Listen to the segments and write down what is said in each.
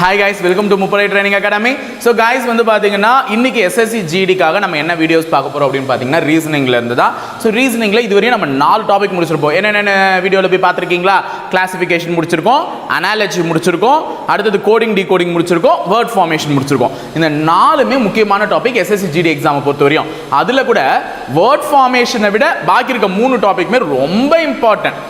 Hi guys welcome to முப்படை training academy so guys வந்து பார்த்தீங்கன்னா இன்னைக்கு எஸ்எஸ்சி ஜிடிக்காக நம்ம என்ன வீடியோஸ் பார்க்க போகிறோம் அப்படின்னு பார்த்தீங்கன்னா ரீசனிங்ல இருந்து தான். ஸோ ரீசனிங்கில் இதுவரையும் நம்ம நாலு டாபிக் முடிச்சிருப்போம். என்னென்ன வீடியோவில் போய் பார்த்துருக்கீங்களா? கிளாசிஃபிகேஷன் முடிச்சிருக்கோம் அனாலஜி முடிச்சிருக்கோம் அடுத்தது கோடிங் டி கோடிங் முடிச்சிருக்கோம் வேர்ட் ஃபார்மேஷன் முடிச்சிருக்கோம். இந்த நாலுமே முக்கியமான டாபிக் எஸ்எஸ்சி ஜிடி எக்ஸாமை பொறுத்த வரையும் அதில் கூட வேர்ட் ஃபார்மேஷனை விட பாக்கி இருக்க மூணு டாபிக்மே ரொம்ப இம்பார்ட்டன்ட்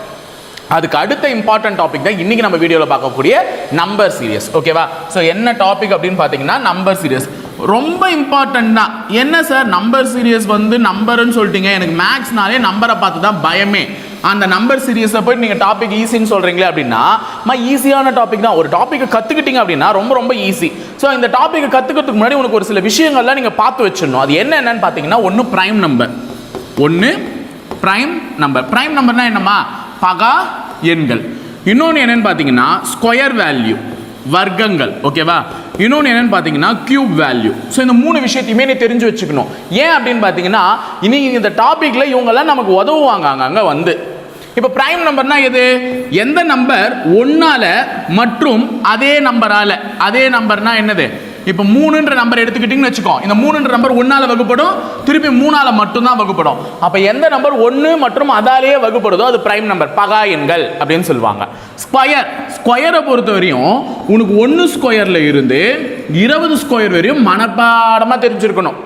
அதுக்கு அடுத்த இம்பார்ட்டன்ட் டாபிக் தான் இன்றைக்கி நம்ம வீடியோவில் பார்க்கக்கூடிய நம்பர் சீரியஸ் ஓகேவா ஸோ என்ன டாபிக் அப்படின்னு பார்த்தீங்கன்னா நம்பர் சீரியஸ் ரொம்ப இம்பார்ட்டன்ட் தான். என்ன சார் நம்பர் சீரியஸ் வந்து நம்பர்னு சொல்லிட்டீங்க. எனக்கு மேக்ஸ்னாலே நம்பரை பார்த்து தான் பயமே. அந்த நம்பர் சீரியஸை போய் நீங்கள் டாபிக் ஈஸின்னு சொல்கிறீங்களே அப்படின்னா மா ஈஸியான டாபிக் தான். ஒரு டாப்பிக்கை கற்றுக்கிட்டீங்க அப்படின்னா ரொம்ப ரொம்ப ஈஸி ஸோ இந்த டாப்பிக்கை கற்றுக்கிறதுக்கு முன்னாடி உனக்கு ஒரு சில விஷயங்கள்லாம் நீங்கள் பார்த்து வச்சிடணும். அது என்ன என்னன்னு பார்த்தீங்கன்னா ஒன்று ப்ரைம் நம்பர் ஒன்று ப்ரைம் நம்பர் ப்ரைம் நம்பர்னால் என்னம்மா? பகா எண்கள். இன்னொன்று என்னன்னு பார்த்தீங்கன்னா ஸ்கொயர் வேல்யூ வர்க்கங்கள். ஓகேவா இன்னொன்று என்னன்னு பார்த்தீங்கன்னா கியூப் வேல்யூ ஸோ இந்த மூணு விஷயத்தையுமே நீ தெரிஞ்சு வச்சுக்கணும். ஏன் அப்படின்னு பார்த்தீங்கன்னா இன்னைக்கு இந்த டாப்பிக்கில் இவங்கெல்லாம் நமக்கு உதவுவாங்க அங்கங்கே வந்து. இப்போ பிரைம் நம்பர்னா எது? எந்த நம்பர் ஒன்றால் மற்றும் அதே நம்பரால் அதே நம்பர்னா என்னது? இப்போ மூணுன்ற நம்பர் எடுத்துக்கிட்டிங்கன்னு வச்சுக்கோ. இந்த மூணுன்ற நம்பர் ஒன்னால வகுப்படும் திருப்பி மூணால மட்டும்தான் வகுப்படும். அப்போ எந்த நம்பர் ஒன்று மற்றும் அதாலேயே வகுப்படுதோ அது பிரைம் நம்பர் பகா எண்கள் அப்படின்னு சொல்லுவாங்க. ஸ்கொயர் ஸ்கொயரை பொறுத்த வரையும் உனக்கு ஒன்று ஸ்கொயரில் இருந்து இருபது ஸ்கொயர் வரையும் மனப்பாடமாக தெரிஞ்சிருக்கணும்.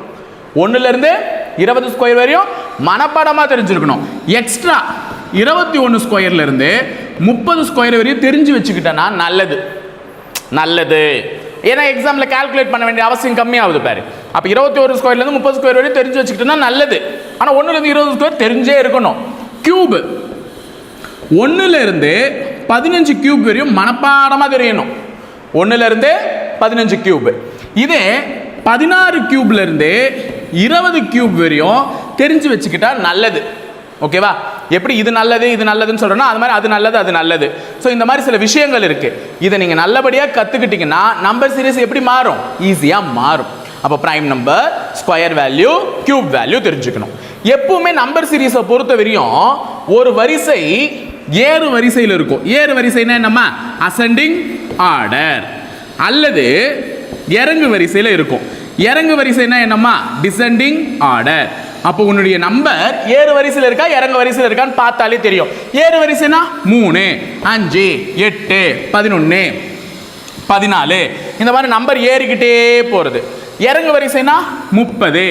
ஒன்றுலேருந்து இருபது ஸ்கொயர் வரையும் மனப்பாடமாக தெரிஞ்சிருக்கணும். எக்ஸ்ட்ரா இருபத்தி ஒன்று ஸ்கொயர்லேருந்து முப்பது ஸ்கொயர் வரையும் தெரிஞ்சு வச்சுக்கிட்டேன்னா நல்லது. நல்லது. ஏன்னா எக்ஸாமில் கால்குலேட் பண்ண வேண்டிய அவசியம் கம்மியாகுது பாரு. அப்போ இருபத்தி ஒரு ஸ்கொயர்லேருந்து முப்பது ஸ்கொயர் வரையும் தெரிஞ்சு வச்சுக்கிட்டோம்னா நல்லது. ஆனால் ஒன்றுலேருந்து இருபது ஸ்கொயர் தெரிஞ்சே இருக்கணும். கியூப் ஒன்றுலேருந்து பதினஞ்சு கியூப் வரையும் மனப்பாடமாக தெரியணும். ஒன்றுலேருந்து பதினஞ்சு கியூப் இதே பதினாறு கியூப்லேருந்து இருபது கியூப் வரையும் தெரிஞ்சு வச்சுக்கிட்டா நல்லது. ஓகேவா எப்படி இது நல்லது இது நல்லதுன்னு சொல்கிறோன்னா அது மாதிரி அது நல்லது அது நல்லது. ஸோ இந்த மாதிரி சில விஷயங்கள் இருக்குது இதை நீங்கள் நல்லபடியாக கற்றுக்கிட்டிங்கன்னா நம்பர் சீரிஸ் எப்படி மாறும்? ஈஸியாக மாறும். அப்போ prime number square value cube value தெரிஞ்சுக்கணும். எப்பவுமே நம்பர் சீரிஸை பொறுத்த வரையும் ஒரு வரிசை ஏறு வரிசையில் இருக்கும். ஏறு வரிசைனா என்னம்மா? அசெண்டிங் ஆர்டர் அல்லது இறங்கு வரிசையில் இருக்கும். இறங்கு வரிசைனா என்னம்மா? டிசெண்டிங் ஆர்டர் அப்போ உன்னுடைய நம்பர் ஏறு வரிசையில் இருக்கா இறங்க வரிசையில் இருக்கான்னு பார்த்தாலே தெரியும். ஏறு வரிசைனா மூணு அஞ்சு எட்டு பதினொன்று பதினாலு. இந்த மாதிரி நம்பர் ஏறிக்கிட்டே போகிறது இறங்கு வரிசைனா முப்பது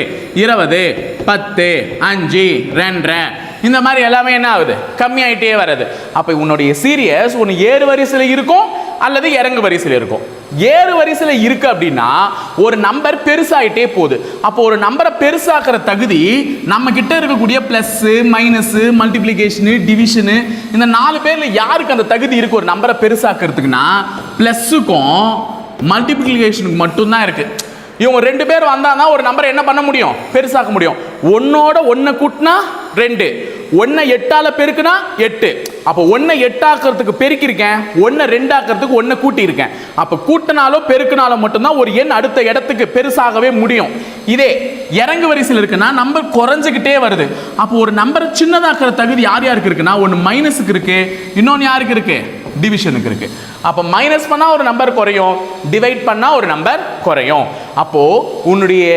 இருபது பத்து அஞ்சு ரெண்டரை. இந்த மாதிரி எல்லாமே என்ன ஆகுது? கம்மியாயிட்டே வர்றது. அப்போ உன்னுடைய சீரியஸ் ஒன்று ஏறு வரிசையில் இருக்கும் அல்லது இறங்கு வரிசையில் இருக்கும். ஏறு வரிசையில் இருக்கு அப்படின்னா ஒரு நம்பர் பெருசாயிட்டே போகுது. அப்போ ஒரு நம்பரை பெருசாக்குற தகுதி நம்ம கிட்ட இருக்கக்கூடிய ப்ளஸ்ஸு மைனஸ் மல்டிப்ளிகேஷனு டிவிஷனு இந்த நாலு பேர்ல யாருக்கு அந்த தகுதி இருக்கு? ஒரு நம்பரை பெருசாக்குறதுக்குன்னா ப்ளஸ்ஸுக்கும் மல்டிப்ளிகேஷனுக்கு மட்டும்தான் இருக்கு. இவங்க ரெண்டு பேர் வந்தால் ஒரு நம்பரை என்ன பண்ண முடியும்? பெருசாக்க முடியும். ஒன்னோட ஒன்றை கூட்டினா ரெண்டு. ஒன்றை எட்டால பெருக்குனா எட்டு. அப்போ ஒன்றை எட்டாக்குறதுக்கு பெருக்கியிருக்கேன். ஒன்றை ரெண்டாக்குறதுக்கு ஒன்றை கூட்டியிருக்கேன். அப்போ கூட்டினாலோ பெருக்கினாலோ மட்டும்தான் ஒரு எண் அடுத்த இடத்துக்கு பெருசாகவே முடியும். இதே இறங்கு வரிசையில் இருக்குன்னா நம்பர் குறைஞ்சிக்கிட்டே வருது. அப்போ ஒரு நம்பரை சின்னதாக்குற தகுதி யார் யாருக்கு இருக்குன்னா ஒன்று மைனஸுக்கு இருக்கு இன்னொன்று யாருக்கு இருக்கு? டிவிஷனுக்கு இருக்கு. அப்போ மைனஸ் பண்ணால் ஒரு நம்பர் குறையும் டிவைட் பண்ணால் ஒரு நம்பர் குறையும். அப்போ உன்னுடைய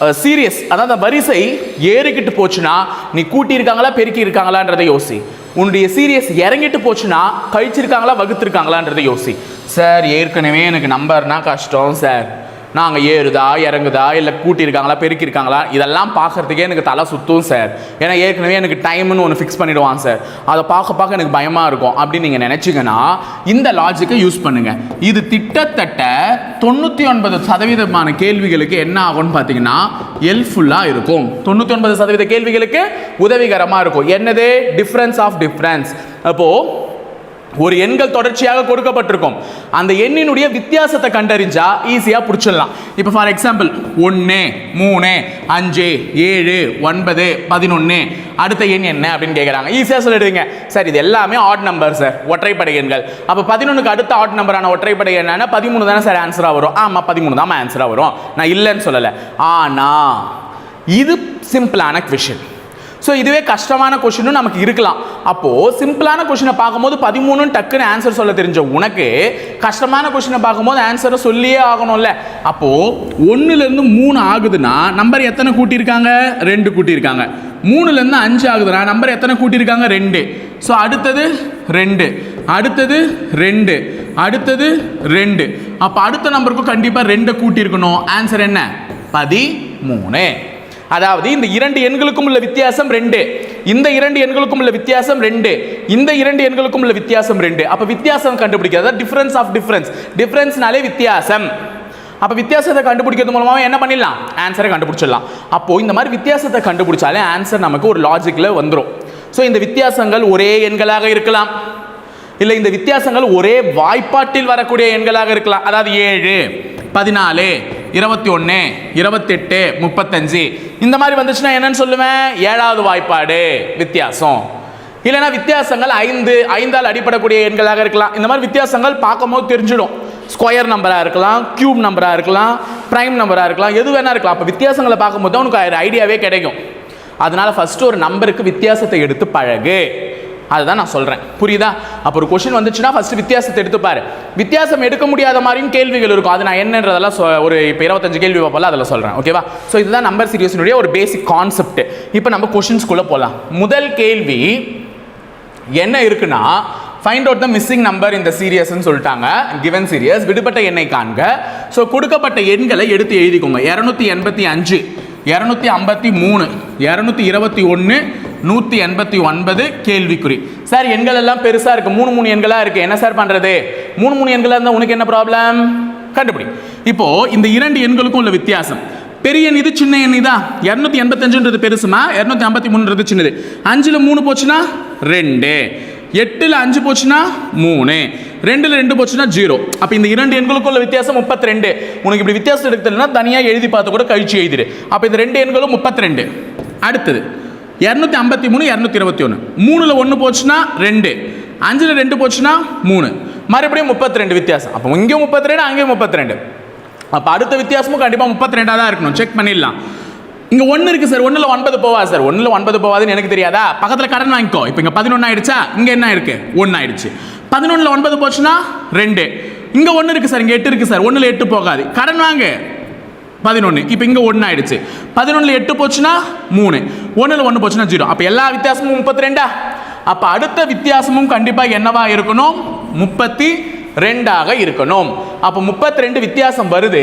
சீரியஸ் அதாவது அந்த வரிசை ஏறிக்கிட்டு போச்சுன்னா நீ கூட்டியிருக்காங்களா பெருக்கி இருக்காங்களான்றதை யோசி. உன்னுடைய சீரியஸ் இறங்கிட்டு போச்சுன்னா கழிச்சிருக்காங்களா வகுத்திருக்காங்களான்றதை யோசி. சார் ஏற்கனவே எனக்கு நம்பர்னா கஷ்டம் சார். நாங்கள் ஏறுதா இறங்குதா இல்லை கூட்டியிருக்காங்களா பெருக்கியிருக்காங்களா இதெல்லாம் பார்க்கறதுக்கே எனக்கு தலை சுத்தும் சார். ஏன்னா ஏற்கனவே எனக்கு டைம்னு ஒன்று ஃபிக்ஸ் பண்ணிவிடுவான் சார். அதை பார்க்க பார்க்க எனக்கு பயமாக இருக்கும். அப்படின்னு நீங்கள் நினச்சிங்கன்னா இந்த லாஜிக்கை யூஸ் பண்ணுங்கள் இது திட்டத்தட்ட தொண்ணூற்றி ஒன்பது சதவீதமான கேள்விகளுக்கு என்ன ஆகும்னு பார்த்தீங்கன்னா ஹெல்ப்ஃபுல்லாக இருக்கும். தொண்ணூற்றி ஒன்பது சதவீத கேள்விகளுக்கு உதவிகரமாக இருக்கும். என்னது? டிஃப்ரென்ஸ் ஆஃப் டிஃப்ரென்ஸ் அப்போது ஒரு எண்கள் தொடர்ச்சியாக கொடுக்கப்பட்டிருக்கும். அந்த எண்ணினுடைய வித்தியாசத்தை கண்டறிஞ்சா ஈஸியாக பிடிச்சிடலாம். இப்போ ஃபார் எக்ஸாம்பிள் ஒன்று மூணு அஞ்சு ஏழு ஒன்பது பதினொன்று அடுத்த எண் என்ன அப்படின்னு கேட்குறாங்க ஈஸியாக சொல்லிடுவீங்க. சார் இது எல்லாமே ஆட் நம்பர் சார் ஒற்றைப்படை எண்கள். அப்போ பதினொன்றுக்கு அடுத்த ஆட் நம்பரான ஒற்றைப்படை என்னன்னா பதிமூணு தானே சார் ஆன்சராக வரும். ஆமாம் பதிமூணு தான் ஆன்சராக வரும். நான் இல்லைன்னு சொல்லலை. ஆனால் இது சிம்பிளான கொஷின் ஸோ இதுவே கஷ்டமான கொஷினும் நமக்கு இருக்கலாம். அப்போது சிம்பிளான கொஷினை பார்க்கும்போது பதிமூணுன்னு டக்குன்னு ஆன்சர் சொல்ல தெரிஞ்ச உனக்கு கஷ்டமான கொஷினை பார்க்கும்போது ஆன்சரை சொல்லியே ஆகணும்ல. அப்போது ஒன்றுலேருந்து மூணு ஆகுதுன்னா நம்பர் எத்தனை கூட்டியிருக்காங்க? ரெண்டு கூட்டியிருக்காங்க. மூணுலேருந்து அஞ்சு ஆகுதுன்னா நம்பர் எத்தனை கூட்டியிருக்காங்க? ரெண்டு. ஸோ அடுத்தது ரெண்டு. அடுத்தது ரெண்டு. அடுத்தது ரெண்டு. அப்போ அடுத்த நம்பருக்கும் கண்டிப்பாக ரெண்டை கூட்டியிருக்கணும். ஆன்சர் என்ன? பதிமூணு. அதாவது இந்த இரண்டு எண்களுக்கும் உள்ள வித்தியாசம் ரெண்டு. இந்த இரண்டு எண்களுக்கும் உள்ள வித்தியாசம் ரெண்டு. இந்த இரண்டு எண்களுக்கும் உள்ள வித்தியாசம் ரெண்டு. அப்ப வித்தியாசம் கண்டுபிடிக்கிறது. டிஃபரன்ஸ் ஆஃப் டிஃபரன்ஸ் டிஃபரன்ஸ்னாலே வித்தியாசம். அப்ப வித்தியாசத்தை கண்டுபிடிக்கிறது மூலமாக என்ன பண்ணிடலாம்? ஆன்சரை கண்டுபிடிச்சிடலாம். அப்போ இந்த மாதிரி வித்தியாசத்தை கண்டுபிடிச்சாலே ஆன்சர் நமக்கு ஒரு லாஜிக்ல வந்துடும் ஸோ இந்த வித்தியாசங்கள் ஒரே எண்களாக இருக்கலாம். இல்லை இந்த வித்தியாசங்கள் ஒரே வாய்ப்பாட்டில் வரக்கூடிய எண்களாக இருக்கலாம். அதாவது ஏழு பதினாலு இருபத்தி ஒன்று இருபத்தெட்டு முப்பத்தஞ்சு. இந்த மாதிரி வந்துச்சுன்னா என்னன்னு சொல்லுவேன்? ஏழாவது வாய்ப்பாடு வித்தியாசம். இல்லைன்னா வித்தியாசங்கள் ஐந்து ஐந்தால் அடிப்படக்கூடிய எண்களாக இருக்கலாம். இந்த மாதிரி வித்தியாசங்கள் பார்க்கும்போது தெரிஞ்சிடும். ஸ்கொயர் நம்பராக இருக்கலாம் கியூப் நம்பராக இருக்கலாம் ப்ரைம் நம்பராக இருக்கலாம் எது வேணா இருக்கலாம். அப்போ வித்தியாசங்களை பார்க்கும்போது தான் உனக்கு ஐடியாவே கிடைக்கும். அதனால் ஃபஸ்ட்டு ஒரு நம்பருக்கு வித்தியாசத்தை எடுத்து பழகு. அதுதான் நான் சொல்கிறேன் புரியுதா? அப்போ ஒரு கொஷின் வந்துச்சுன்னா ஃபஸ்ட்டு வித்தியாசத்தை எடுத்துப்பார் வித்தியாசம் எடுக்க முடியாத மாதிரியும் கேள்விகள் இருக்கும். அது நான் என்னன்றதெல்லாம் சொ- ஒரு இப்போ இருபத்தஞ்சு கேள்வி பார்ப்பல அதில் சொல்கிறேன் ஓகேவா ஸோ இதுதான் நம்பர் சீரியஸினுடைய ஒரு பேசிக் கான்செப்ட் இப்போ நம்ம கொஷின்ஸ்குள்ளே போகலாம் முதல் கேள்வி என்ன இருக்குன்னா find out the missing number இந்த சீரியஸ்ன்னு சொல்லிட்டாங்க. கிவன் சீரியஸ் விடுபட்ட எண்ணை காண்க. ஸோ கொடுக்கப்பட்ட எண்களை எடுத்து எழுதிக்கோங்க. இரநூத்தி எண்பத்தி அஞ்சு இரநூத்தி ஐம்பத்தி மூணு இரநூத்தி இருபத்தி ஒன்று நூற்றி எண்பத்தி ஒன்பது கேள்விக்குறி. சார் எண்கள் எல்லாம் பெருசாக இருக்குது மூணு மூணு எண்களாக இருக்குது என்ன சார் பண்ணுறது மூணு மூணு எண்களாக இருந்தால் உனக்கு என்ன ப்ராப்ளம் கண்டுபிடி. இப்போ இந்த இரண்டு எண்களுக்கும் உள்ள வித்தியாசம். பெரிய எண் இது சின்ன எண் இதா? இரநூத்தி எண்பத்தஞ்சுன்றது பெருசுமா? இரநூத்தி ஐம்பத்தி மூணுன்றது சின்னது. அஞ்சில் மூணு போச்சுன்னா? ரெண்டு. எட்டில் அஞ்சு போச்சுன்னா? மூணு. ரெண்டில் ரெண்டு போச்சுன்னா ஜீரோ. அப்போ இந்த இரண்டு எண்களுக்குள்ள வித்தியாசம் முப்பத்தி ரெண்டு உனக்கு இப்படி வித்தியாசம் எடுக்கலன்னா தனியாக எழுதி பார்த்து கூட கழிச்சு எழுதிடு அப்போ இந்த ரெண்டு எண்களும் முப்பத்தி ரெண்டு அடுத்தது. இரநூத்தி ஐம்பத்தி மூணு இரநூத்தி இருபத்தி ஒன்று மூணுல ஒன்று போச்சுன்னா ரெண்டு. அஞ்சில் ரெண்டு போச்சுன்னா மூணு. மறுபடியும் முப்பத்தி ரெண்டு வித்தியாசம். அப்போ இங்கேயும் முப்பத்தி ரெண்டு அங்கேயும் முப்பத்தி ரெண்டு அப்போ அடுத்த வித்தியாசமும் கண்டிப்பாக முப்பத்தி ரெண்டாக தான் இருக்கணும். செக் பண்ணிடலாம். இங்கே ஒன்று இருக்குது சார். ஒன்றில் ஒன்பது போவா சார். ஒன்றில் ஒன்பது போவாதுன்னு எனக்கு தெரியாதா? பக்கத்தில் கடன் வாங்கிக்கோ. இப்போ இங்கே பதினொன்று ஆயிடுச்சா? இங்கே என்ன இருக்குது ஒன்று ஆயிடுச்சு. பதினொன்றில் ஒன்பது போச்சுன்னா ரெண்டு. இங்கே ஒன்று இருக்குது சார். இங்கே எட்டு இருக்குது சார். ஒன்றில் எட்டு போகாது. கடன் வாங்க. பதினொன்று இப்போ இங்கே ஒன்று ஆயிடுச்சு. பதினொன்றில் எட்டு போச்சுன்னா மூணு. ஒன்றில் ஒன்று போச்சுன்னா ஜீரோ அப்போ எல்லா வித்தியாசமும் முப்பத்தி ரெண்டா அப்போ அடுத்த வித்தியாசமும் கண்டிப்பாக என்னவா இருக்கணும்? முப்பத்தி ரெண்டாக இருக்கணும். அப்போ முப்பத்தி ரெண்டு வித்தியாசம் வருது.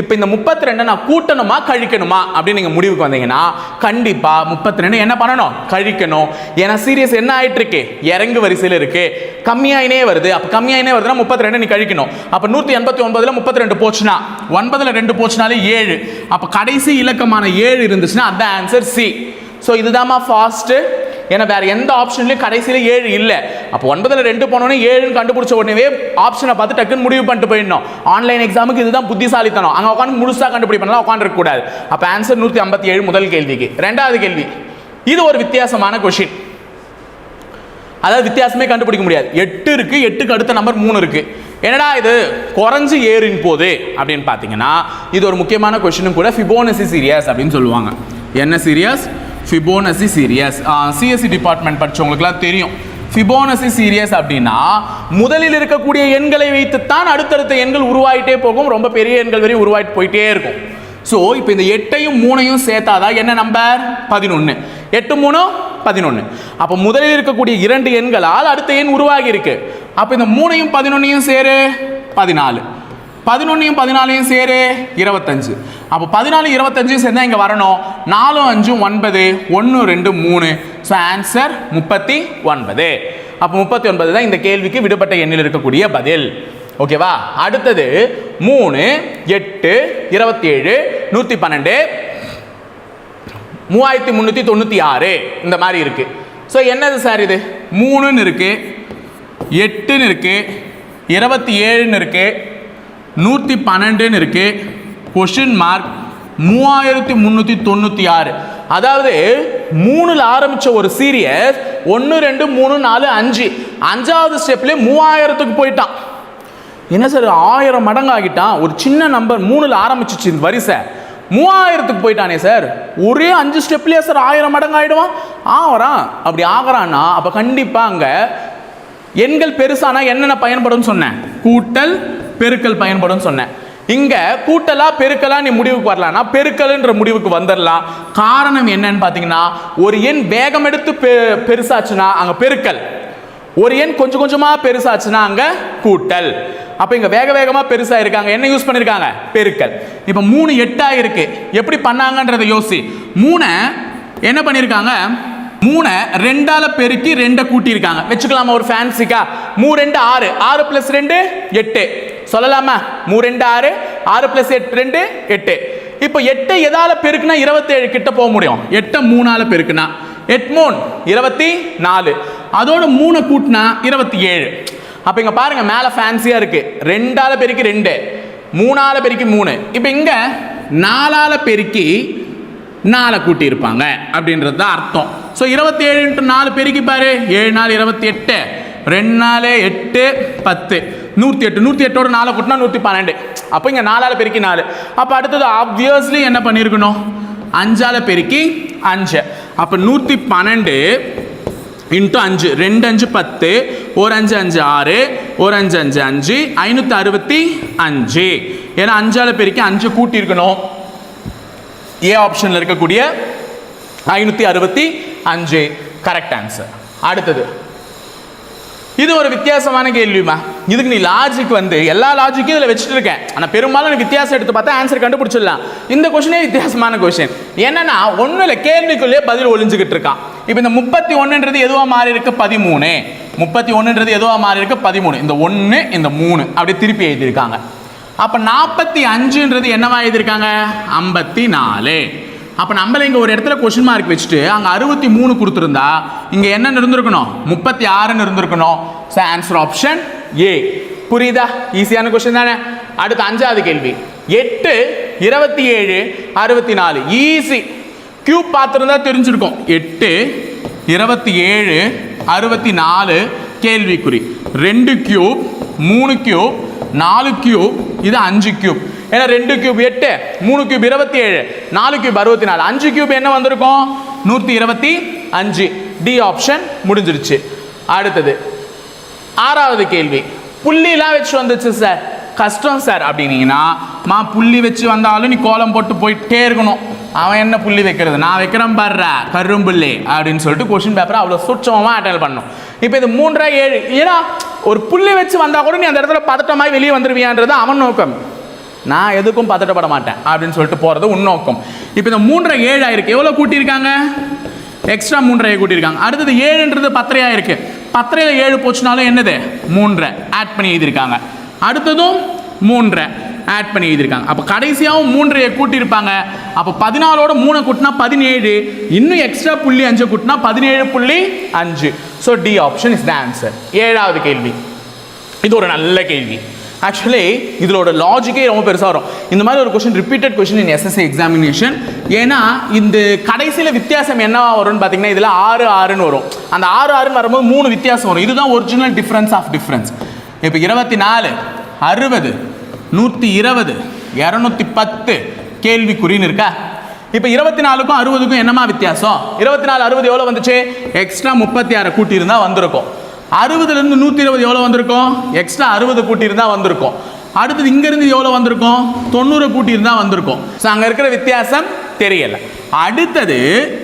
இப்போ இந்த முப்பத்தி ரெண்டை நான் கூட்டணுமா கழிக்கணுமா? அப்படின்னு நீங்கள் முடிவுக்கு வந்தீங்கன்னா கண்டிப்பாக முப்பத்தி ரெண்டு என்ன பண்ணணும்? கழிக்கணும். ஏன்னா சீரியஸ் என்ன ஆகிட்டு இருக்கு இறங்கு வரிசையில் இருக்கு. கம்மியாயினே வருது. அப்போ கம்மியாயினே வருதுன்னா முப்பத்தி ரெண்டு நீ கழிக்கணும். அப்போ நூற்றி எண்பத்தி ஒன்பதில் முப்பத்தி ரெண்டு போச்சுன்னா ஒன்பதில் ரெண்டு போச்சுனாலே ஏழு. அப்போ கடைசி இலக்கமான ஏழு இருந்துச்சுன்னா அந்த ஆன்சர் சி ஸோ இதுதாம்மா ஃபாஸ்ட்டு ஏன்னா வேற எந்த ஆப்ஷன்லையும் கடைசியில் ஏழு இல்லை. அப்போ ஒன்பதில் ரெண்டு போனோடனே ஏழுன்னு கண்டுபிடிச்ச உடனே ஆப்ஷனை பார்த்து டக்குன்னு முடிவு பண்ணிட்டு போயிடணும். ஆன்லைன் எக்ஸாமுக்கு இதுதான் புத்திசாலித்தனம். அங்கே உட்காந்து முழுசாக கண்டுபிடிப்பலாம் பண்ணலாம் உட்காந்துருக்கக்கூடாது அப்போ ஆன்சர் நூற்றி ஐம்பத்தி ஏழு முதல் கேள்விக்கு ரெண்டாவது கேள்வி. இது ஒரு வித்தியாசமான கொஷின் அதாவது வித்தியாசமே கண்டுபிடிக்க முடியாது. எட்டு இருக்குது எட்டுக்கு அடுத்த நம்பர் மூணு இருக்குது என்னடா இது? குறைஞ்சி ஏறின் போது அப்படின்னு பார்த்தீங்கன்னா இது ஒரு முக்கியமான கொஷினும் கூட. ஃபிபோனசி சீரியஸ் அப்படின்னு சொல்லுவாங்க. என்ன series Fibonacci series CSC department படித்தவங்களுக்குலாம் தெரியும். ஃபிபோனசி சீரியஸ் அப்படின்னா முதலில் இருக்கக்கூடிய எண்களை வைத்துத்தான் அடுத்தடுத்த எண்கள் உருவாயிட்டே போகும். ரொம்ப பெரிய எண்கள் வரையும் உருவாயிட்டு போயிட்டே இருக்கும். ஸோ இப்போ இந்த எட்டையும் மூணையும் சேர்த்தாதான் என்ன நம்பர்? பதினொன்று எட்டு மூணு பதினொன்று அப்போ முதலில் இருக்கக்கூடிய இரண்டு எண்களால் அடுத்த எண் உருவாகி இருக்கு அப்போ இந்த மூணையும் பதினொன்னையும் சேரு பதினாலு. பதினொன்னையும் பதினாலையும் சேரு இருபத்தஞ்சு. அப்போ பதினாலு இருபத்தஞ்சும் சேர்ந்தா இங்கே வரணும். நாலும் அஞ்சும் ஒன்பது ஒன்று ரெண்டு மூணு. ஸோ ஆன்சர் முப்பத்தி ஒன்பது. அப்போ முப்பத்தி ஒன்பது தான் இந்த கேள்விக்கு விடுபட்ட எண்ணில் இருக்கக்கூடிய பதில். ஓகேவா அடுத்தது மூணு எட்டு இருபத்தி ஏழு நூற்றி பன்னெண்டு மூவாயிரத்தி முந்நூற்றி தொண்ணூற்றி ஆறு இந்த மாதிரி இருக்குது ஸோ என்னது சார் இது? மூணுன்னு இருக்குது எட்டுன்னு இருக்குது இருபத்தி ஏழுன்னு இருக்குது நூற்றி பன்னெண்டுன்னு இருக்குது கொஷின் மார்க் மூவாயிரத்தி முந்நூற்றி தொண்ணூற்றி ஆறு. அதாவது மூணில் ஆரம்பித்த ஒரு சீரியஸ் ஒன்று ரெண்டு மூணு நாலு அஞ்சு. அஞ்சாவது ஸ்டெப்லேயே மூவாயிரத்துக்கு போயிட்டான். என்ன சார் ஆயிரம் மடங்கு ஆகிட்டான். ஒரு சின்ன நம்பர் மூணில் ஆரம்பிச்சிச்சு இந்த வரிசை. மூவாயிரத்துக்கு போயிட்டானே சார் ஒரே அஞ்சு ஸ்டெப்லேயே சார் ஆயிரம் மடங்கு ஆகிடுவான் ஆகிறான் அப்படி ஆகிறான்னா அப்போ கண்டிப்பாக அங்கே எண்கள் பெருசானா என்னென்ன பயன்படும் சொன்னேன். கூட்டல் பெருக்கல் பயன்படும் சொன்னேன். இங்க கூட்டலா பெருக்கலா நீ முடிவுக்கு வரலாம்னா பெருக்கல்ன்ற முடிவுக்கு வந்துடலாம் காரணம் என்னன்னு பார்த்தீங்கன்னா ஒரு எண் வேகம் எடுத்து பெ- பெருசாச்சுன்னா அங்க பெருக்கல். ஒரு எண் கொஞ்சம் கொஞ்சமா பெருசாச்சுன்னா அங்க கூட்டல். அப்ப இங்க வேக வேகமா பெருசா இருக்காங்க என்ன யூஸ் பண்ணிருக்காங்க? பெருக்கல். இப்ப மூணு எட்டாயிருக்கு. எப்படி பண்ணாங்கன்றதை யோசி. மூணை என்ன பண்ணிருக்காங்க? மூணை ரெண்டால பெருக்கி ரெண்டை கூட்டியிருக்காங்க. வச்சுக்கலாமா ஒரு ஃபேன்சிக்கா மூ ரெண்டு ஆறு. ஆறு பிளஸ் ரெண்டு எட்டு. சொல்லலாமா? மூ ரெண்டு ஆறு. ஆறு பிளஸ் எட்டு ரெண்டு எட்டு. இப்போ எட்டை எதால பெருக்குனா இருபத்தேழு கிட்ட போக முடியும். எட்டை மூணால பெருக்குனா எட்மோன் இருபத்தி நாலு. அதோட மூணை கூட்டினா இருபத்தி ஏழு அப்போ இங்கே பாருங்கள் மேலே ஃபேன்சியாக இருக்குது ரெண்டால் பெருக்கி ரெண்டு. மூணால பெருக்கி மூணு. இப்போ இங்கே நாலால் பெருக்கி நாலை கூட்டியிருப்பாங்க அப்படின்றது தான் அர்த்தம். ஸோ இருபத்தி ஏழு இன்ட்டு நாலு பெருக்கி பாரு. ஏழு நாள் இருபத்தி எட்டு ரெண்டு நாலு எட்டு பத்து. நூற்றி எட்டு நூற்றி எட்டோட நாலு கூட்டினா நூற்றி பன்னெண்டு. அப்போ இங்கே நாலால் பெருக்கி நாலு. அப்போ அடுத்தது ஆப்வியஸ்லி என்ன பண்ணியிருக்கணும் அஞ்சால பெருக்கி அஞ்சு. அப்போ நூற்றி பன்னெண்டு இன்ட்டு அஞ்சு. ரெண்டு அஞ்சு பத்து. ஒரு அஞ்சு அஞ்சு ஆறு. ஒரு அஞ்சு அஞ்சு அஞ்சு. ஐநூற்றி அறுபத்தி அஞ்சு. ஏன்னா அஞ்சால பெருக்கி அஞ்சு கூட்டியிருக்கணும். ஏ ஆப்ஷனில் இருக்கக்கூடிய ஐநூற்றி அறுபத்தி அஞ்சு கரெக்ட் ஆன்சர் அடுத்தது. இது ஒரு வித்தியாசமான கேள்விமா இதுக்கு நீ லாஜிக் வந்து எல்லா லாஜிக்கும் இதில் வச்சுட்டு இருக்கேன் ஆனால் பெரும்பாலும் வித்தியாசம் எடுத்து பார்த்தா ஆன்சர் கண்டுபிடிச்சிடலாம். இந்த கொஷினே வித்தியாசமான கொஷின் என்னன்னா ஒன்றும் இல்லை கேள்விக்குள்ளேயே பதில் ஒளிஞ்சுக்கிட்டு இருக்கான். இப்போ இந்த முப்பத்தி ஒன்றுன்றது எதுவாக மாறி இருக்கு? பதிமூணு. முப்பத்தி ஒன்றுன்றது எதுவாக மாறி இருக்கு? பதிமூணு. இந்த ஒன்று இந்த மூணு. அப்படியே திருப்பி எழுதியிருக்காங்க. அப்போ நாற்பத்தி அஞ்சுன்றது என்னவா எழுதியிருக்காங்க? ஐம்பத்தி நாலு. அப்போ நம்மள இங்கே ஒரு இடத்துல கொஷின் மார்க் வச்சுட்டு அங்கே அறுபத்தி மூணு கொடுத்துருந்தா இங்கே என்ன இருந்திருக்கணும்? முப்பத்தி ஆறுன்னு இருந்திருக்கணும். ஸோ ஆன்சர் ஆப்ஷன் ஏ புரியுதா? ஈஸியான கொஷின் தானே? அடுத்து அஞ்சாவது கேள்வி. எட்டு இருபத்தி ஏழு அறுபத்தி நாலு. ஈஸி கியூப் பார்த்துருந்தா தெரிஞ்சிருக்கும். எட்டு இருபத்தி ஏழு அறுபத்தி நாலு கேள்விக்குறி. ரெண்டு கியூப் மூணு கியூப் நாலு கியூப் இது அஞ்சு கியூப் ஏன்னா ரெண்டு கியூப் எட்டு மூணு கியூப் இருபத்தி ஏழு நாலு கியூப் அறுபத்தி நாலு அஞ்சு கியூப் என்ன வந்திருக்கும்? நூற்றி இருபத்தி அஞ்சு. டி ஆப்ஷன் முடிஞ்சிருச்சு. அடுத்தது ஆறாவது கேள்வி. புள்ளிலாம் வச்சு வந்துச்சு சார் கஷ்டம் சார் அப்படின்னீங்கன்னா மா புள்ளி வச்சு வந்தாலும் நீ கோலம் போட்டு போயிட்டே இருக்கணும். அவன் என்ன புள்ளி வைக்கிறது? நான் வைக்கிறேன் பாடுற கரும்புள்ளி அப்படின்னு சொல்லிட்டு கொஷின் பேப்பரை அவ்வளோ சுட்சமாக அட்டல் பண்ணும். இப்போ இது மூன்றரை ஏழு. ஏன்னா ஒரு புள்ளி வச்சு வந்தால் கூட நீ அந்த இடத்துல பதட்டமாய் வெளியே வந்துருவியான்றது அவன் நோக்கம். நான் எதுக்கும் பதட்டப்பட மாட்டேன் அப்படின்னு சொல்லிட்டு போகிறது உன்னோக்கம் இப்போ இந்த மூன்றரை ஏழு ஆயிருக்கு. எவ்வளோ கூட்டியிருக்காங்க? எக்ஸ்ட்ரா மூன்றரை கூட்டியிருக்காங்க. அடுத்தது ஏழுன்றது பத்திரையாக இருக்கு. பத்தரையில் ஏழு போச்சுனாலும் என்னது? மூன்றரை. ஆட் பண்ணி எழுதியிருக்காங்க. அடுத்ததும் மூன்றரை. ஆட் பண்ணி எழுதியிருக்காங்க. அப்போ கடைசியாகவும் மூன்றையை கூட்டியிருப்பாங்க. அப்போ பதினாலோட மூணை கூட்டினா பதினேழு. இன்னும் எக்ஸ்ட்ரா புள்ளி அஞ்சு கூட்டினா பதினேழு புள்ளி அஞ்சு. So D option is the answer ஏழாவது கேள்வி. இது ஒரு நல்ல கேள்வி. ஆக்சுவலி இதோட லாஜிக்கே ரொம்ப பெருசாக வரும். இந்த மாதிரி ஒரு question repeated question in SSC examination ஏன்னா இந்த கடைசியில் வித்தியாசம் என்னவா வரும்னு பார்த்தீங்கன்னா இதில் ஆறு ஆறுன்னு வரும். அந்த ஆறு ஆறுன்னு வரும்போது மூணு வித்தியாசம் வரும். இதுதான் ஒரிஜினல் டிஃப்ரென்ஸ் ஆஃப் டிஃப்ரென்ஸ் இப்போ இருபத்தி நாலு அறுபது நூற்றி இருபது இரநூத்தி பத்து கேள்விக்குறின்னு இருக்கா? இப்போ இருபத்தி நாலுக்கும் அறுபதுக்கும் என்னமா வித்தியாசம்? இருபத்தி நாலு அறுபது எவ்வளோ வந்துச்சு? எக்ஸ்ட்ரா முப்பத்தி ஆறு கூட்டியிருந்தால் வந்திருக்கும். அறுபதுலேருந்து நூற்றி இருபது எவ்வளோ வந்திருக்கும்? எக்ஸ்ட்ரா அறுபது கூட்டியிருந்தால் வந்திருக்கும். அடுத்தது இங்கேருந்து எவ்வளோ வந்திருக்கும்? தொண்ணூறு கூட்டியிருந்தால் வந்திருக்கும். ஸோ அங்கே இருக்கிற வித்தியாசம் தெரியலை. அடுத்தது